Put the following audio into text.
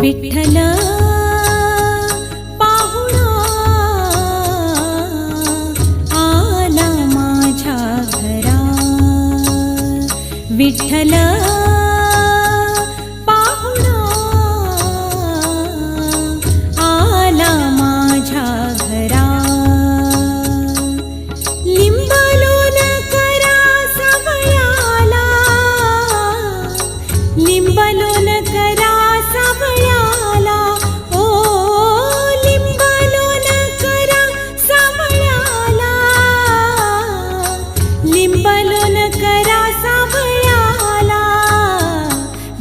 विठ्ठला पाहुणा आला माझ्या घरा. विठ्ठला पाहुणा आला माझ्या घरा. लिंबलोन करा सवयाला करा